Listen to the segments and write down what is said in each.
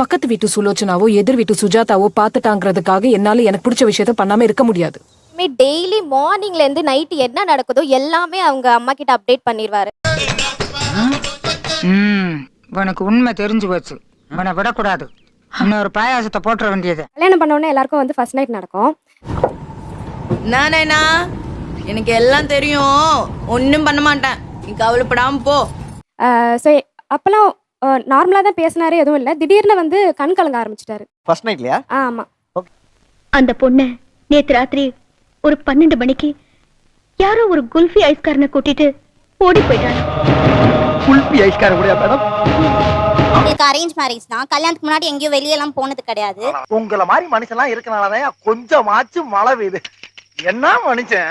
பக்கத்து வீட்டு சுலோச்சனாவோ எதிர் வீட்டு சுஜாதாவோ பார்த்துட்டாங்கிறதுக்காக என்னால எனக்கு பிடிச்ச விஷயத்த பண்ணாம இருக்க முடியாது. டெய்லி மார்னிங்ல இருந்து நைட் என்ன நடக்குதோ எல்லாமே அவங்க அம்மா கிட்ட அப்டேட் பண்ணிடுவாரு ம் உனக்கு உண்மை தெரிஞ்சு போச்சு. உன்னை விடக்கூடாது. இன்னொரு பாயாசத்தை போட்டுற வேண்டியது. கல்யாணம் பண்ண உடனே எல்லாருக்கும் வந்து ஃபர்ஸ்ட் நைட் நடக்கும். நானேண்ணா எனக்கு எல்லாம் தெரியும். ஒன்றும் பண்ண மாட்டேன். நீ கவலைப்படாம போ. ஸோ அப்போல்லாம் நார்மலாக தான் பேசினாரு எதுவும் இல்லை. திடீர்னு வந்து கண் கலங்க ஆரம்பிச்சிட்டாரு. ஃபர்ஸ்ட் நைட்லயா ஆ ஆமாம் அந்த பொண்ணு நேத்து ராத்திரி ஒரு பன்னெண்டு மணிக்கு யாரோ ஒரு குல்ஃபி ஐஸ்காரனை கூட்டிட்டு ஓடி போயிட்டாங்க. குல்பி ஐஸ்கார கூட மேடம் எங்களுக்கு அரேஞ்ச் மேரேஜ் தான். கல்யாணத்துக்கு முன்னாடி எங்கேயும் வெளியெல்லாம் போனது கிடையாது. உங்கள மாதிரி மனுஷன்லாம் இருக்கனாலதான் கொஞ்சமாச்சும் மழை பெய்யுது. என்ன மனுஷன்?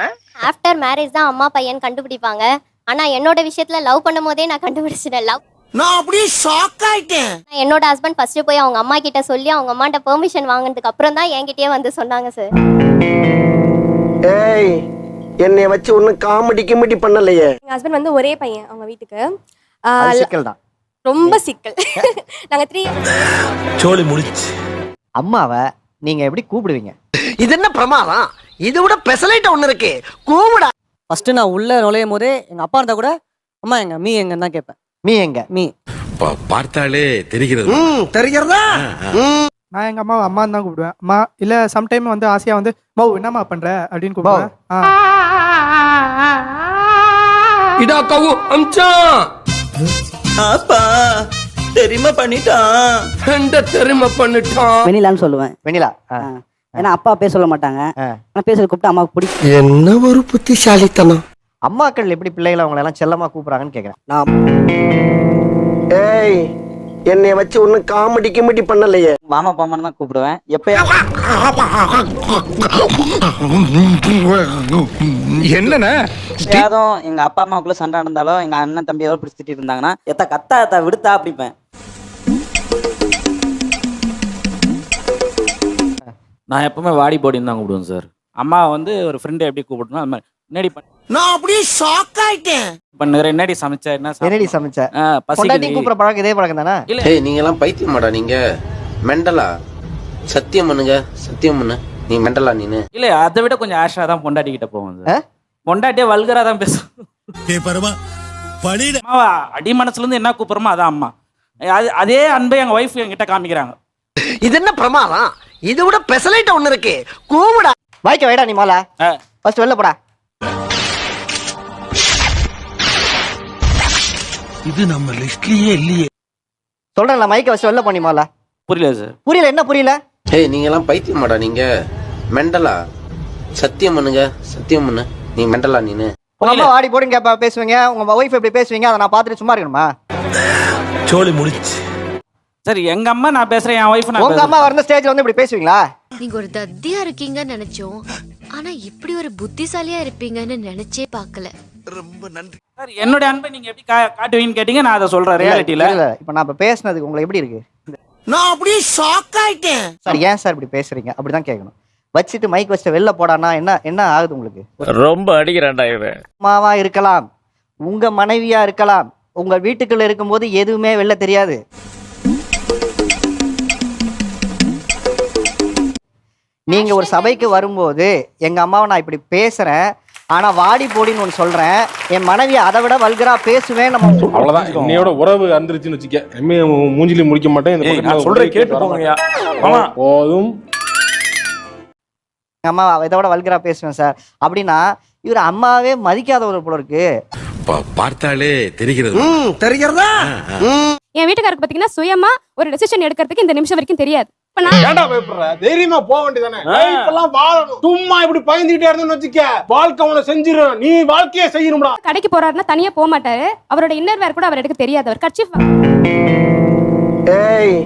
ஆஃப்டர் மேரேஜ் தான் அம்மா பையன் கண்டுபிடிப்பாங்க. ஆனால் என்னோட விஷயத்துல லவ் பண்ணும் போதே நான் கண்டுபிடிச்சிட்டேன். லவ் நான் அப்படியே ஷாக் ஆயிட்டேன். என்னோட ஹஸ்பண்ட் ஃபர்ஸ்ட் போய் அவங்க அம்மா கிட்ட சொல்லி அவங்க அம்மாட்ட பெர்மிஷன் வாங்கினதுக்கு அப்புறம் தான் என்கிட்டயே வந்து சொன்னாங்க சார் ஏய் என்னைய வச்சு ஒன்னும் காமெடி கிமெடி பண்ணலையே. எங்க ஹஸ்பண்ட் வந்து ஒரே பையன் அவங்க வீட்டுக்கு. அது சிக்கல் தான். ரொம்ப சிக்கல். நாங்க த்ரீ சோழி முடிச்சு. அம்மாவை நீங்க எப்படி கூப்பிடுவீங்க? இது என்ன பிரமாதம்? இது விட பெசலைட்ட ஒண்ணு இருக்கு. கூவிடா. ஃபர்ஸ்ட் நான் உள்ள நுழையும் போதே எங்க அப்பா இருந்தா கூட அம்மா எங்க மீ எங்கன்னு தான் கேட்பேன். மீ எங்க? மீ. பார்த்தாலே தெரிகிறது. ம் தெரிகிறதா? நான் எங்க அம்மாவை அம்மா தான் கூப்பிடுவேன். அம்மா இல்ல சம்டைம் வந்து ஆசையா வந்து மௌ என்னம்மா பண்ற? அப்படின்னு கூப்பிடுவேன். இதா கவு அம்சான் அப்பா தெரியுமா பண்ணிட்டான். எந்த தெரிமை பண்ணிட்டான்? வெண்ணிலான்னு சொல்லுவேன். ஆ. ஏன்னா அப்பா பேச சொல்ல மாட்டாங்க. ஆனா பேச கூப்பிட்டு அம்மாவுக்கு பிடிக்கும். என்ன ஒரு புத்திசாலித்தனம். அம்மாக்கள் எப்படி பிள்ளைகளை அவங்கள எல்லாம் செல்லமா கூப்பிடுறாங்கன்னு கேக்குறேன். நான் ஏய் என்னைய வச்சு ஒன்னும் காமெடி கிமெடி பண்ணலையே. மாமா பாமான்னு தான் கூப்பிடுவேன். எப்பயா என்னண்ணே? எப்பயாவதும் எங்க அப்பா அம்மாவுக்குள்ள சண்டை நடந்தாலும் எங்க அண்ணன் தம்பி ஏதோ பிடிச்சிட்டு இருந்தாங்கன்னா எத்த கத்தா எத்த விடுத்தா அப்படிப்பேன் நான் எப்பவுமே வாடி போடின்னு தான் கூப்பிடுவேன் சார். அம்மா வந்து ஒரு ஃப்ரெண்டை எப்படி கூப்பிடணும் அது மாதிரி. முன்னாடி நான் அப்படியே ஷாக் ஆயிட்டேன். பண்ணுற என்னடி சமைச்ச என்ன என்னடி? சமைச்ச? ஆ, பொண்டாட்டி பசிக்குது கூப்பிடுற பழக்கம் இதே பழக்கம் தானே? இல்ல. ஏய் நீங்க எல்லாம் பைத்தியமாடா நீங்க. மெண்டலா? சத்தியம் பண்ணுங்க. சத்தியம் பண்ணு. நீ மெண்டலா நீனு. இல்ல அதை விட கொஞ்சம் ஆஷா தான் பொண்டாட்டி கிட்ட ஆ? சார் பொண்டாட்டியே வல்கரா தான் பேசும் அம்மாவா அடி மனசுல இருந்து என்ன கூப்பிடுறோமோ அதான் அம்மா. அது அதே அன்பை எங்க ஒய்ஃப் என்கிட்ட காமிக்கிறாங்க. இது என்ன பிரமாதம்? இது விட பெசலைட்ட ஒண்ணு இருக்கு. கூவிடா. வாய்க்க வைடா நீ மோல ஆ. ஃபர்ஸ்ட் வெளில போடா. இது நம்ம லிஸ்ட்லயே இல்லையே. சொல்றேன்ல மைக்க வச்சு வெளில பண்ணி மோல புரியல சார் புரியல என்ன புரியல? ஏய் நீங்க எல்லாம் பைத்தியமாடா நீங்க. மெண்டலா? சத்தியம் பண்ணுங்க சத்தியம் பண்ணு. நீ மெண்டலா நீனு. உங்க அம்மா வாடி போடுங்க கேப்ப பேசுவீங்க. உங்க ஒய்ஃப் எப்படி பேசுவீங்க அதை நான் பார்த்துட்டு சும்மா இருக்கணுமா? சோழி முடிச்சு சரி எங்க அம்மா நான் பேசுறேன் என் ஒய்ஃப் நான் உங்க அம்மா வந்த ஸ்டேஜ்ல வந்து இப்படி பேசுவீங்களா? நீங்க ஒரு தத்தியா இருக்கீங்கன்னு நினைச்சோம். ஆனா இப்படி ஒரு புத்திசாலியா இருப்பீங்கன்னு நினைச்சே பார்க்கல. சார் என்னுடைய அன்பை நீங்க எப்படி காட்டுவீங்கன்னு கேட்டீங்க நான் அதை சொல்றேன் ரியாலிட்டியில இல்ல. இப்ப நான் இப்ப பேசுனதுக்கு உங்களுக்கு எப்படி இருக்கு? நான் அப்படியே ஷாக் ஆயிட்டேன். சார் ஏன் சார் இப்படி பேசுறீங்க? அப்படிதான் கேட்கணும் வச்சுட்டு மைக் வச்சுட்டு வெளில போடானா என்ன என்ன ஆகுது உங்களுக்கு? ரொம்ப அடிக்கிறான்டா இவன். அம்மாவா இருக்கலாம் உங்க மனைவியா இருக்கலாம் உங்க வீட்டுக்குள்ள இருக்கும்போது எதுவுமே வெளில தெரியாது. நீங்க ஒரு சபைக்கு வரும்போது எங்க அம்மாவை நான் இப்படி பேசுறேன் ஆனா வாடி போடின்னு ஒன்று சொல்றேன். என் மனைவி அதை விட வல்கரா பேசுவேன் நம்ம அவ்வளவுதான். இன்னையோட உறவு அந்திருச்சுன்னு வச்சுக்க. எம்ஏ மூஞ்சிலி முடிக்க மாட்டேன் நான் சொல்றேன் ஒரு கேட்டு போங்கய்யா. போதும். எங்க அம்மா இதை விட வல்கரா பேசுவேன் சார். அப்படின்னா இவர் அம்மாவே மதிக்காதவர் போல இருக்கு. பார்த்தாலே தெரிகிறது. தெரிகிறதா? என் வீட்டுக்காரருக்கு பார்த்தீங்கன்னா சுயமா ஒரு டெசிஷன் எடுக்கிறதுக்கு இந்த நிமிஷம் வரைக்கும் தெரியாது. ஏன்டா பயப்படுற? தைரியமா போக வேண்டியதானே இப்பெல்லாம் வாழணும். சும்மா இப்படி பயந்துகிட்டே இருந்தேன்னு வச்சுக்க வாழ்க்கை உன செஞ்சிடும் நீ வாழ்க்கையே செய்யணும்டா. கடைக்கு போறாருன்னா தனியா போக மாட்டாரு. அவரோட இன்னர் வேர் கூட அவர் எடுக்க தெரியாது. அவர் கட்சி ஏய்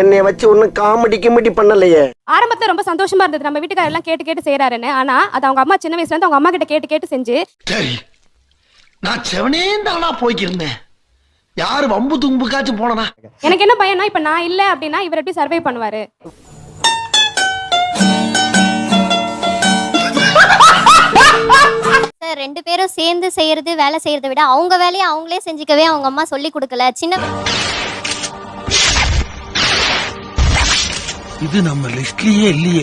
என்னைய வச்சு ஒன்னும் காமெடி கிமெடி பண்ணலையே. ஆரம்பத்துல ரொம்ப சந்தோஷமா இருந்தது. நம்ம வீட்டுக்காரர் எல்லாம் கேட்டு கேட்டு செய்யறாருன்னு ஆனா அது அவங்க அம்மா சின்ன வயசுல இருந்து அவங்க அம்மா கிட்ட கேட்டு கேட்டு செஞ்சு சரி நான் செவனே தானா போய்க்கிருந்தேன். யாரு வம்பு தும்புக்காச்சும் போனனா எனக்கு என்ன பயம்னா இப்ப நான் இல்ல அப்படின்னா இவர் எப்படி சர்வை பண்ணுவாரு? சார் ரெண்டு பேரும் சேர்ந்து செய்யறது வேலை செய்யறதை விட அவங்க வேலையை அவங்களே செஞ்சுக்கவே அவங்க அம்மா சொல்லி கொடுக்கல. சின்ன இது நம்ம லிஸ்ட்லயே இல்லையே.